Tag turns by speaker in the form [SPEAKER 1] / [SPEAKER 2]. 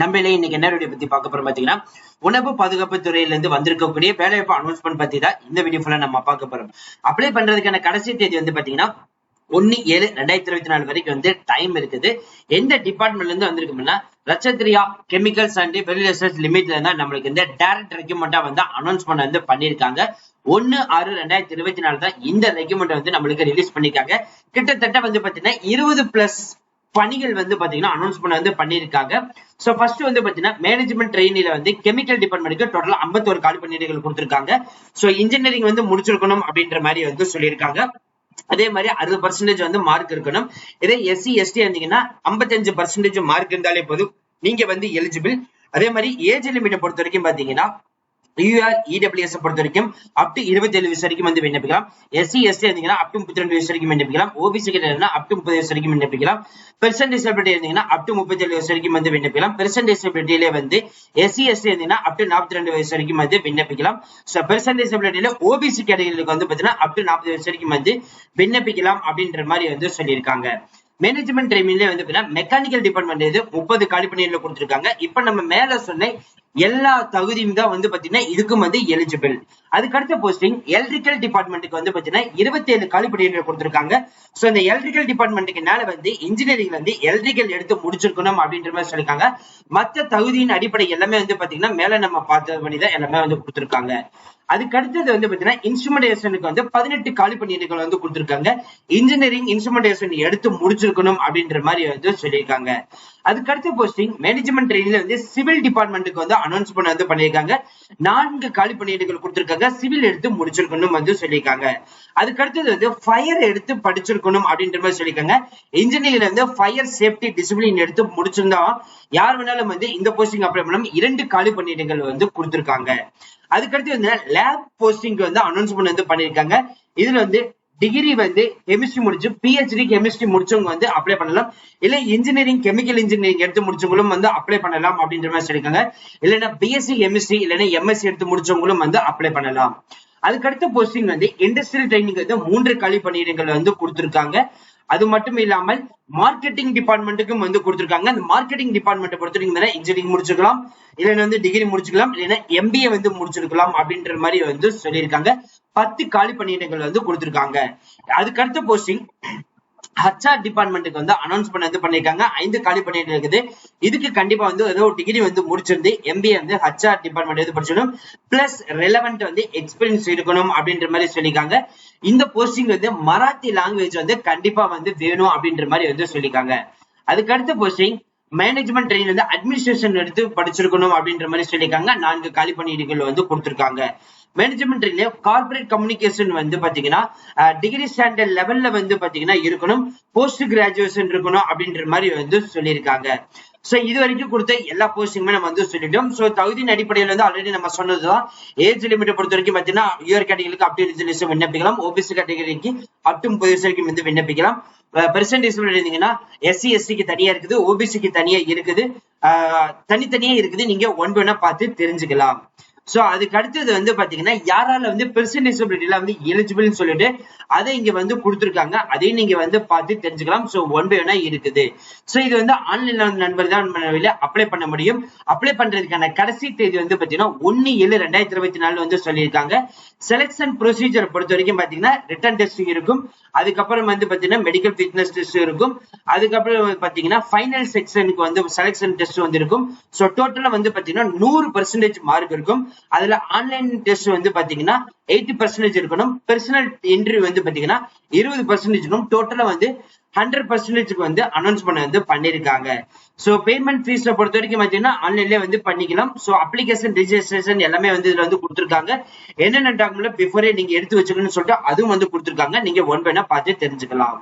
[SPEAKER 1] நம்மளே இன்னைக்கு என்ன வீடியோ பத்தி பார்க்க போறோம் பாத்தீங்கன்னா உணவு பாதுகாப்பு துறையில இருந்து வந்திருக்கக்கூடிய வேலைவாய்ப்பு அனௌன்ஸ்மெண்ட் பத்தி தான் இந்த வீடியோ ஃபுல்லா நம்ம பார்க்க போறோம். அப்ளை பண்றதுக்கான கடைசி தேதி வந்து பாத்தீங்கன்னா ஒன்னு ஏழு ரெண்டாயிரத்தி இருபத்தி நாலு வரைக்கும் வந்து டைம் இருக்குது. எந்த டிபார்ட்மெண்ட்ல இருந்து வந்திருக்கும்னா ரச்சத்ரியா கெமிக்கல்ஸ் அண்ட் ஃபெர்டிலைசர்ஸ் லிமிட்ல இருந்தா நம்மளுக்கு இந்த டைரக்ட் ரெக்யூமெண்டா வந்து அனௌன்ஸ்மெண்ட் வந்து பண்ணிருக்காங்க ஒன்னு ஆறு ரெண்டாயிரத்தி இருபத்தி நாலு தான் இந்த ரெக்யூமெண்ட் வந்து நம்மளுக்கு ரிலீஸ் பண்ணிருக்காங்க கிட்டத்தட்ட வந்து பாத்தீங்கன்னா இருபது பிளஸ் பணிகள் வந்து பாத்தீங்கன்னா பண்ண வந்து பண்ணியிருக்காங்க. சோ ஃபர்ஸ்ட் வந்து பாத்தீங்கன்னா மேனேஜ்மெண்ட் ட்ரெயினில வந்து கெமிக்கல் டிபார்ட்மெண்ட்டுக்கு டோட்டல் ஐம்பத்தோரு காலி பணியிடங்கள் கொடுத்திருக்காங்க. சோ இன்ஜினியரிங் வந்து முடிச்சிருக்கணும் அப்படின்ற மாதிரி வந்து சொல்லியிருக்காங்க. அதே மாதிரி அறுபது பர்சன்டேஜ் வந்து மார்க் இருக்கணும். இதே எஸ்சி எஸ்டி இருந்தீங்கன்னா ஐம்பத்தஞ்சு பர்சன்டேஜ் மார்க் இருந்தாலே போதும். நீங்க வந்து எலிஜிபிள் அதே மாதிரி ஏஜ் லிமிட்டை பொறுத்த வரைக்கும் பாத்தீங்கன்னா யூஆர் இடபிள்யூஎஸ் பொறுத்த வரைக்கும் அப் டு இருபத்தி ஏழு வயசு வரைக்கும் வந்து விண்ணப்பிக்கலாம். எஸ்சி எஸ்டி இருந்தீங்கன்னா அப் டு முப்பத்தி ரெண்டு வயசு வரைக்கும் விண்ணப்பிக்கலாம். ஓபிசி கிட்ட அப் டு முப்பது வயசு வரைக்கும் விண்ணப்பிக்கலாம். பெர்சன் டிசபிலிட்டி இருந்தீங்கன்னா அப் டு முப்பத்தி ஏழு வயசு வரைக்கும் வந்து விண்ணப்பிக்கலாம். பெர்சன் டிசபிலிட்டியில வந்து எஸ்சி எஸ்டி இருந்தீங்கன்னா அப் டு நாற்பத்தி ரெண்டு வயசு வரைக்கும் வந்து விண்ணப்பிக்கலாம். ஸோ பெர்சன் டிசபிலிட்டியில ஓபிசி கேட்டகரிகளுக்கு வந்து பாத்தீங்கன்னா அப் டு நாற்பது வயசு வரைக்கும் வந்து விண்ணப்பிக்கலாம் அப்படின்ற மாதிரி வந்து சொல்லியிருக்காங்க. மேனேஜ்மெண்ட் ட்ரைனிங்ல வந்து மெக்கானிக்கல் டிபார்ட்மெண்ட் இது முப்பது காலி பணியில கொடுத்திருக்காங்க. இப்ப நம்ம மேல சொன்ன எல்லா தகுதியும் தான் வந்து பாத்தீங்கன்னா இதுக்கும் வந்து எலிஜிபிள் அதுக்கு அடுத்த போஸ்டிங் எலக்ட்ரிக்கல் டிபார்ட்மெண்ட்டுக்கு வந்து பாத்தீங்கன்னா இருபத்தி ஏழு காலிப்படியினர் கொடுத்திருக்காங்க. சோ இந்த எலக்ட்ரிக்கல் டிபார்ட்மெண்ட்டுக்கு மேல வந்து இன்ஜினியரிங் வந்து எலக்ட்ரிக்கல் எடுத்து முடிச்சிருக்கணும் அப்படின்ற மாதிரி சொல்லிருக்காங்க மத்த தகுதியின் அடிப்படை எல்லாமே வந்து பாத்தீங்கன்னா மேல நம்ம பார்த்த வழிதான் எல்லாமே வந்து கொடுத்திருக்காங்க. அதுக்கு அடுத்தது வந்து பாத்தீங்கன்னா இன்ஸ்ட்ருமெண்டேஷனுக்கு வந்து பதினெட்டு காலி பணியிடங்கள் வந்து கொடுத்திருக்காங்க. இன்ஜினியரிங் இன்ஸ்ட்ருமெண்டேஷன் எடுத்து முடிச்சிருக்கணும் அப்படின்ற மாதிரி வந்து சொல்லியிருக்காங்க. அதுக்கு அடுத்த போஸ்டிங் மேனேஜ்மெண்ட் ட்ரெயினில் வந்து சிவில் டிபார்ட்மெண்ட்டுக்கு வந்து அனௌன்ஸ் பண்ண வந்து பண்ணியிருக்காங்க. நான்கு காலி பணியிடங்கள் கொடுத்திருக்காங்க. சிவில் எடுத்து முடிச்சிருக்கணும் வந்து சொல்லியிருக்காங்க. அதுக்கு அடுத்தது வந்து ஃபயர் எடுத்து படிச்சிருக்கணும் அப்படின்ற மாதிரி சொல்லியிருக்காங்க. இன்ஜினியரிங்ல வந்து ஃபயர் சேஃப்டி டிசிப்ளின் எடுத்து முடிச்சிருந்தா யார் வேணாலும் வந்து இந்த போஸ்டிங் அப்ளை பண்ணலாம் இரண்டு காலி பணியிடங்கள் வந்து கொடுத்திருக்காங்க. அதுக்கடுத்து வந்து லேப் போஸ்டிங் வந்து அனௌன்ஸ் பண்ண வந்து பண்ணியிருக்காங்க. இதுல வந்து டிகிரி வந்து கெமிஸ்ட்ரி முடிச்சு பிஹெச்டி கெமிஸ்ட்ரி முடிச்சவங்க வந்து அப்ளை பண்ணலாம். இல்ல இன்ஜினியரிங் கெமிக்கல் இன்ஜினியரிங் எடுத்து முடிச்சவங்களும் வந்து அப்ளை பண்ணலாம் அப்படின்ற மாதிரி சொல்லியிருக்காங்க. இல்லைன்னா பிஎஸ்சி கெமிஸ்ட்ரி இல்லைன்னா எம்எஸ்சி எடுத்து முடிச்சவங்களும் வந்து அப்ளை பண்ணலாம். அதுக்கடுத்த போஸ்டிங் வந்து இண்டஸ்ட்ரியல் ட்ரைனிங் வந்து மூன்று காலி பணியிடங்கள் வந்து கொடுத்துருக்காங்க. அது மட்டும் இல்லாமல் மார்க்கெட்டிங் டிபார்ட்மெண்ட்டுக்கும் வந்து கொடுத்துருக்காங்க. அந்த மார்க்கெட்டிங் டிபார்ட்மெண்ட் பொறுத்தவரைக்கும் இன்ஜினியரிங் முடிச்சுக்கலாம். இல்லைன்னா வந்து டிகிரி முடிச்சுக்கலாம். இல்லைன்னா எம்பிஏ வந்து முடிச்சிருக்கலாம் அப்படின்ற மாதிரி வந்து சொல்லியிருக்காங்க. பத்து காலி பணியிடங்கள் வந்து கொடுத்துருக்காங்க. அதுக்கடுத்த போஸ்டிங் ஹச்ஆர் டிபார்ட்மெண்ட்டுக்கு வந்து அனௌன்ஸ் பண்ண வந்து பண்ணிருக்காங்க. ஐந்து காலி பண்ணிட்டு இருக்குது. இதுக்கு கண்டிப்பா வந்து ஏதோ டிகிரி வந்து முடிச்சிருந்து எம்பிஏ வந்து ஹச்ஆர் டிபார்ட்மெண்ட் வந்து படிச்சிடணும். பிளஸ் ரெலவெண்ட் வந்து எக்ஸ்பீரியன்ஸ் இருக்கணும் அப்படின்ற மாதிரி சொல்லியிருக்காங்க. இந்த போஸ்டிங் வந்து மராத்தி லாங்குவேஜ் வந்து கண்டிப்பா வந்து வேணும் அப்படின்ற மாதிரி வந்து சொல்லியிருக்காங்க. அதுக்கு அடுத்த போஸ்டிங் மேனேஜ்மெண்ட் ட்ரெயின் வந்து அட்மினிஸ்ட்ரேஷன் எடுத்து படிச்சிருக்கணும் அப்படின்ற மாதிரி சொல்லியிருக்காங்க. நான்கு காலி பணியிடங்கள் வந்து கொடுத்துருக்காங்க. மேனேஜ்மெண்ட் ட்ரெயின்ல கார்பரேட் கம்யூனிகேஷன் வந்து பாத்தீங்கன்னா டிகிரி ஸ்டாண்டர்ட் லெவல்ல வந்து பாத்தீங்கன்னா இருக்கணும். போஸ்ட் கிராஜுவேஷன் இருக்கணும் அப்படின்ற மாதிரி வந்து சொல்லியிருக்காங்க. சோ இது வரைக்கும் கொடுத்த எல்லா போஸ்டிங்குமே நம்ம வந்து சொல்லிட்டோம். சோ தகுதியின் அடிப்படையில் வந்து ஆல்ரெடி நம்ம சொன்னதுதான். ஏஜ் லிமிட்டை பொறுத்த வரைக்கும் பாத்தீங்கன்னா யூஆர் கேட்டகரிக்கு அப் டு ரிசர்வேஷன் விண்ணப்பிக்கலாம். ஓபிசி கேட்டகரிக்கு அப் டு முப்பது வரைக்கும் வந்து விண்ணப்பிக்கலாம். பெர்சன்டேஜ் இருந்தீங்கன்னா எஸ்சி எஸ்டிக்கு தனியா இருக்குது. ஓபிசிக்கு தனியா இருக்குது. தனித்தனியா இருக்குது. நீங்க ஒன் ஒன்னா பார்த்து தெரிஞ்சுக்கலாம். சோ அதுக்கு அடுத்தது வந்து பாத்தீங்கன்னா யாரால வந்து பெர்சன்டேஜபிலிட்டில வந்து எலிஜிபிள்னு சொல்லிட்டு அதை இங்க வந்து கொடுத்துருக்காங்க. அதையும் நீங்க வந்து பார்த்து தெரிஞ்சுக்கலாம். சோ ஒன் பை ஒன்னா இருக்குது. சோ இது வந்து ஆன்லைன்ல வந்து நண்பர் தான் அப்ளை பண்ண முடியும். அப்ளை பண்றதுக்கான கடைசி தேதி வந்து பாத்தீங்கன்னா ஒன்னு ஏழு ரெண்டாயிரத்தி இருபத்தி நாலு வந்து சொல்லியிருக்காங்க. செலக்ஷன் ப்ரொசீஜர் பொறுத்த வரைக்கும் பாத்தீங்கன்னா ரிட்டன் டெஸ்ட் இருக்கும். அதுக்கப்புறம் வந்து பாத்தீங்கன்னா மெடிக்கல் ஃபிட்னஸ் டெஸ்ட் இருக்கும். அதுக்கப்புறம் பாத்தீங்கன்னா ஃபைனல் செக்ஷனுக்கு வந்து செலக்ஷன் டெஸ்ட் வந்து இருக்கும். சோ டோட்டலா வந்து பாத்தீங்கன்னா நூறு பர்சன்டேஜ் மார்க் இருக்கும். அதுல ஆன்லைன் டெஸ்ட் வந்து பாத்தீங்கன்னா எயிட்டி பர்சன்டேஜ் இருக்கணும். பெர்சனல் இன்டர்வியூ வந்து பாத்தீங்கன்னா இருபது பர்சன்டேஜ் டோட்டலா வந்து ஹண்ட்ரட் பர்சன்டேஜ்க்கு வந்து அனௌன்ஸ் பண்ண வந்து பண்ணிருக்காங்க. சோ பேமெண்ட் ஃபீஸை பொறுத்த வரைக்கும் பார்த்தீங்கன்னா ஆன்லைன்லயே வந்து பண்ணிக்கலாம். சோ அப்ளிகேஷன் ரிஜிஸ்ட்ரேஷன் எல்லாமே வந்து இதுல வந்து கொடுத்துருக்காங்க. என்னென்ன டாக்குமெண்ட் பிஃபோரே நீங்க எடுத்து வச்சுக்கணும்னு சொல்லிட்டு அதுவும் வந்து கொடுத்துருக்காங்க. நீங்க ஒன் பைனா பார்த்து தெரிஞ்சுக்கலாம்.